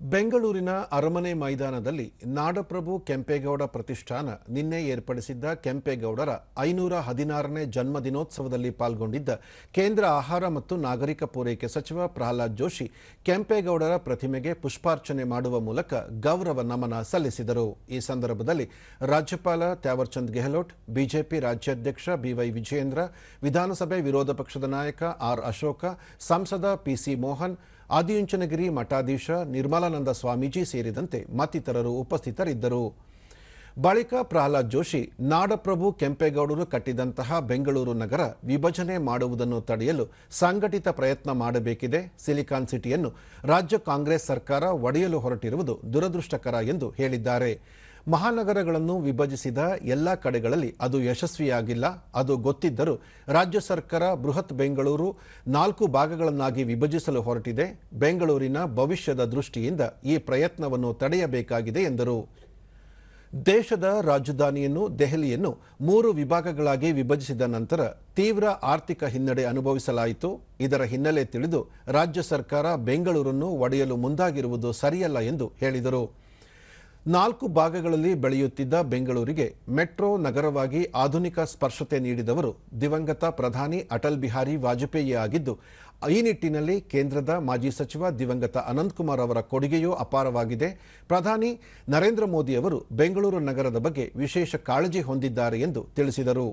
ಬೆಂಗಳೂರಿನ ಅರಮನೆ ಮೈದಾನದಲ್ಲಿ ನಾಡಪ್ರಭು ಕೆಂಪೇಗೌಡ ಪ್ರತಿಷ್ಠಾನ ನಿನ್ನೆ ಏರ್ಪಡಿಸಿದ್ದ ಕೆಂಪೇಗೌಡರ ಐನೂರ ಹದಿನಾರನೇ ಜನ್ಮ ದಿನೋತ್ಸವದಲ್ಲಿ ಪಾಲ್ಗೊಂಡಿದ್ದ ಕೇಂದ್ರ ಆಹಾರ ಮತ್ತು ನಾಗರಿಕ ಪೂರೈಕೆ ಸಚಿವ ಪ್ರಹ್ಲಾದ್ ಜೋಶಿ ಕೆಂಪೇಗೌಡರ ಪ್ರತಿಮೆಗೆ ಪುಷ್ಪಾರ್ಚನೆ ಮಾಡುವ ಮೂಲಕ ಗೌರವ ನಮನ ಸಲ್ಲಿಸಿದರು. ಈ ಸಂದರ್ಭದಲ್ಲಿ ರಾಜ್ಯಪಾಲ ತ್ಯಾವರ್ಚಂದ್ ಗೆಹ್ಲೋಟ್, ಬಿಜೆಪಿ ರಾಜ್ಯಾಧ್ಯಕ್ಷ ಬಿವೈ ವಿಜಯೇಂದ್ರ, ವಿಧಾನಸಭೆ ವಿರೋಧ ಪಕ್ಷದ ನಾಯಕ ಆರ್ ಅಶೋಕ, ಸಂಸದ ಪಿಸಿ ಮೋಹನ್ ಆದಿಚುಂಚನಗಿರಿ ಮಠಾಧೀಶ ನಿರ್ಮಲಾನಂದ ಸ್ವಾಮೀಜಿ ಸೇರಿದಂತೆ ಮತ್ತಿತರರು ಉಪಸ್ಥಿತರಿದ್ದರು. ಬಳಿಕ ಪ್ರಹ್ಲಾದ್ ಜೋಶಿ, ನಾಡಪ್ರಭು ಕೆಂಪೇಗೌಡರು ಕಟ್ಟಿದಂತಹ ಬೆಂಗಳೂರು ನಗರ ವಿಭಜನೆ ಮಾಡುವುದನ್ನು ತಡೆಯಲು ಸಂಘಟಿತ ಪ್ರಯತ್ನ ಮಾಡಬೇಕಿದೆ. ಸಿಲಿಕಾನ್ ಸಿಟಿಯನ್ನು ರಾಜ್ಯ ಕಾಂಗ್ರೆಸ್ ಸರ್ಕಾರ ಒಡೆಯಲು ಹೊರಟಿರುವುದು ದುರದೃಷ್ಟಕರ ಎಂದು ಹೇಳಿದ್ದಾರೆ. ಮಹಾನಗರಗಳನ್ನು ವಿಭಜಿಸಿದ ಎಲ್ಲ ಕಡೆಗಳಲ್ಲಿ ಅದು ಯಶಸ್ವಿಯಾಗಿಲ್ಲ. ಅದು ಗೊತ್ತಿದ್ದರೂ ರಾಜ್ಯ ಸರ್ಕಾರ ಬೃಹತ್ ಬೆಂಗಳೂರು ನಾಲ್ಕು ಭಾಗಗಳನ್ನಾಗಿ ವಿಭಜಿಸಲು ಹೊರಟಿದೆ. ಬೆಂಗಳೂರಿನ ಭವಿಷ್ಯದ ದೃಷ್ಟಿಯಿಂದ ಈ ಪ್ರಯತ್ನವನ್ನು ತಡೆಯಬೇಕಾಗಿದೆ ಎಂದರು. ದೇಶದ ರಾಜಧಾನಿಯನ್ನು ದೆಹಲಿಯನ್ನು ಮೂರು ವಿಭಾಗಗಳಾಗಿ ವಿಭಜಿಸಿದ ನಂತರ ತೀವ್ರ ಆರ್ಥಿಕ ಹಿನ್ನಡೆ ಅನುಭವಿಸಲಾಯಿತು. ಇದರ ಹಿನ್ನೆಲೆ ತಿಳಿದು ರಾಜ್ಯ ಸರ್ಕಾರ ಬೆಂಗಳೂರನ್ನು ಒಡೆಯಲು ಮುಂದಾಗಿರುವುದು ಸರಿಯಲ್ಲ ಎಂದು ಹೇಳಿದರು. ನಾಲ್ಕು ಭಾಗಗಳಲ್ಲಿ ಬೆಳೆಯುತ್ತಿದ್ದ ಬೆಂಗಳೂರಿಗೆ ಮೆಟ್ರೋ ನಗರವಾಗಿ ಆಧುನಿಕ ಸ್ಪರ್ಶತೆ ನೀಡಿದವರು ದಿವಂಗತ ಪ್ರಧಾನಿ ಅಟಲ್ ಬಿಹಾರಿ ವಾಜಪೇಯಿ ಆಗಿದ್ದು, ಈ ನಿಟ್ಟಿನಲ್ಲಿ ಕೇಂದ್ರದ ಮಾಜಿ ಸಚಿವ ದಿವಂಗತ ಅನಂತಕುಮಾರ್ ಅವರ ಕೊಡುಗೆಯೂ ಅಪಾರವಾಗಿದೆ. ಪ್ರಧಾನಿ ನರೇಂದ್ರ ಮೋದಿ ಅವರು ಬೆಂಗಳೂರು ನಗರದ ಬಗ್ಗೆ ವಿಶೇಷ ಕಾಳಜಿ ಹೊಂದಿದ್ದಾರೆ ಎಂದು ತಿಳಿಸಿದರು.